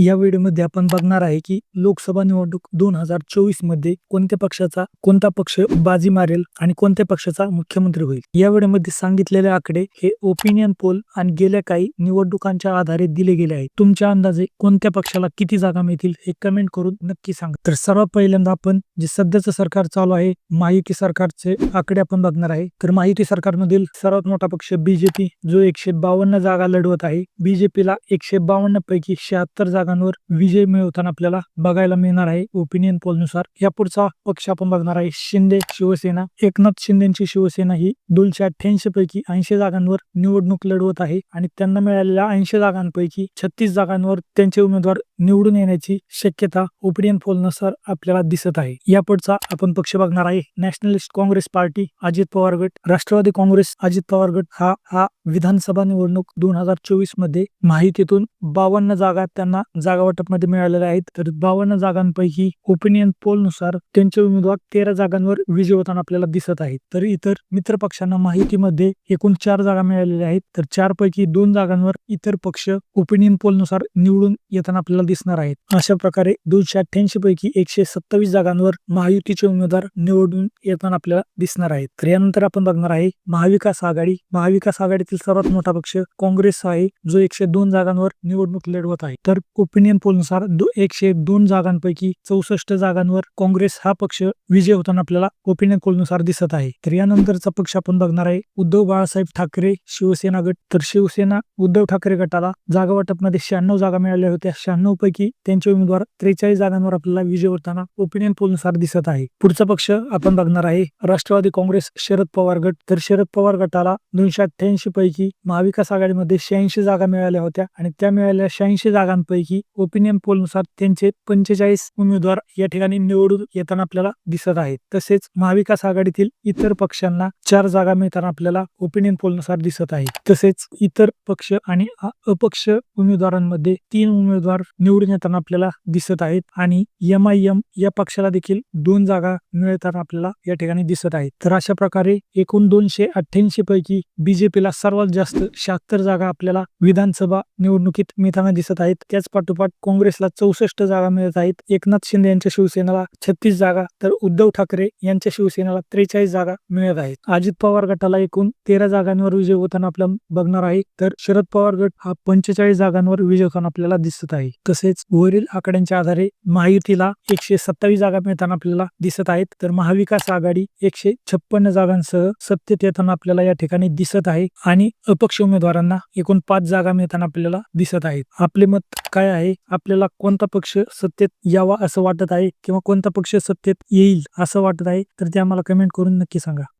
या व्हिडिओमध्ये आपण बघणार आहे की लोकसभा निवडणूक दोन हजार चोवीसमध्ये कोणत्या पक्षाचा कोणता पक्ष बाजी मारेल आणि कोणत्या पक्षाचा मुख्यमंत्री होईल? या व्हिडिओमध्ये सांगितलेले आकडे हे ओपिनियन पोल आणि गेल्या काही निवडणुकांच्या आधारे दिले गेले आहेत. तुमच्या अंदाजे कोणत्या पक्षाला किती जागा मिळतील हे कमेंट करून नक्की सांगा. तर सर्वात पहिल्यांदा आपण जे सध्याचं सरकार चालू आहे महायुती सरकारचे आकडे आपण बघणार आहे. तर महायुती सरकारमधील सर्वात मोठा पक्ष बीजेपी जो एकशे बावन्न जागा लढवत आहे. बीजेपीला एकशे बावन्न पैकी शहात्तर जागा जागांवर विजय मिळवताना आपल्याला बघायला मिळणार आहे. ओपिनियन पोलनुसार यापुढचा पक्ष आपण बघणार आहे. शिंदे शिवसेना एकनाथ शिंदेची शिवसेना ही दोनशे अठ्ठ्याऐंशी पैकी ऐंशी जागांवर निवडणूक लढवत आहे आणि त्यांना मिळालेल्या ऐंशी जागांपैकी छत्तीस जागांवर त्यांचे उमेदवार निवडून येण्याची शक्यता ओपिनियन पोलनुसार आपल्याला दिसत आहे. यापुढचा आपण पक्ष बघणार आहे. Nationalist Congress Party Ajit Pawar गट राष्ट्रवादी काँग्रेस अजित पवार गट हा हा विधानसभा निवडणूक दोन हजार चोवीसमध्ये माहितीतून बावन्न जागा त्यांना जागा वाटपमध्ये मिळालेल्या आहेत. तर बावन्न जागांपैकी ओपिनियन पोलनुसार त्यांचे उमेदवार तेरा जागांवर विजय होताना आपल्याला दिसत आहेत. तर इतर मित्र पक्षांना माहितीमध्ये एकूण चार जागा मिळालेल्या आहेत. तर चार पैकी दोन जागांवर इतर पक्ष ओपिनियन पोलनुसार निवडून येताना आपल्याला दिसणार आहेत. अशा प्रकारे दोनशे अठ्ठ्याऐंशी पैकी एकशे सत्तावीस जागांवर महायुतीचे उमेदवार निवडून येताना आपल्याला दिसणार आहेत. तर यानंतर आपण बघणार आहे महाविकास आघाडी. महाविकास आघाडीतील सर्वात मोठा पक्ष काँग्रेस आहे जो एकशे दोन जागांवर निवडणूक लढवत आहे. तर ओपिनियन पोलनुसार दो- एकशे दोन जागांपैकी चौसष्ट जागांवर काँग्रेस हा पक्ष विजय होताना आपल्याला ओपिनियन पोलनुसार दिसत आहे. तर यानंतरचा पक्ष आपण बघणार आहे. उद्धव बाळासाहेब ठाकरे शिवसेना गट. तर शिवसेना उद्धव ठाकरे गटाला जागा वाटपमध्ये शहाण्णव जागा मिळाल्या होत्या. शहाण्णव पैकी त्यांचे उमेदवार त्रेचाळीस जागांवर आपल्याला विजय होताना ओपिनियन पोलनुसार दिसत आहे. पुढचा पक्ष आपण बघणार आहे. राष्ट्रवादी काँग्रेस शरद पवार गट. तर शरद पवार गटाला दोनशे अठ्ठ्याऐंशी पैकी महाविकास आघाडीमध्ये शहाऐंशी जागा मिळाल्या होत्या आणि त्या मिळालेल्या शहाऐंशी जागांपैकी ओपिनियन पोलनुसार त्यांचे पंचेचाळीस उमेदवार या ठिकाणी निवडून येताना आपल्याला दिसत आहेत. तसेच महाविकास आघाडीतील इतर पक्षांना चार जागा मिळताना आपल्याला ओपिनियन पोलनुसार दिसत आहे तसेच इतर पक्ष आणि अपक्ष उमेदवारांमध्ये तीन उमेदवार निवडून येताना आपल्याला दिसत आहेत आणि एम आय एम या पक्षाला देखील दोन जागा मिळताना आपल्याला या ठिकाणी दिसत आहेत. तर अशा प्रकारे एकूण दोनशे अठ्ठ्याऐंशी पैकी बीजेपीला सर्वात जास्त शहात्तर जागा आपल्याला विधानसभा निवडणुकीत मिळताना दिसत आहेत. त्याच पाठोपाठ काँग्रेसला चौसष्ट जागा मिळत आहेत. एकनाथ शिंदे यांच्या शिवसेनेला छत्तीस जागा तर उद्धव ठाकरे यांच्या शिवसेनेला त्रेचाळीस जागा मिळत आहेत. अजित पवार गटाला एकूण तेरा जागांवर विजय होताना आपल्याला बघणार आहे. तर शरद पवार गट हा पंचेचाळीस जागांवर विजय होताना आपल्याला दिसत आहे. तसेच वरील आकड्यांच्या आधारे महायुतीला एकशे सत्तावीस जागा मिळताना आपल्याला दिसत आहेत. तर महाविकास आघाडी एकशे छप्पन्न जागांसह सत्तेत येताना आपल्याला या ठिकाणी दिसत आहे. आणि अपक्ष उमेदवारांना एकूण पाच जागा मिळताना आपल्याला दिसत आहेत. आपले मत काय काय आहे? आपल्याला कोणता पक्ष सत्तेत यावा असं वाटत आहे किंवा कोणता पक्ष सत्तेत येईल असं वाटत आहे? तर ते आम्हाला कमेंट करून नक्की सांगा.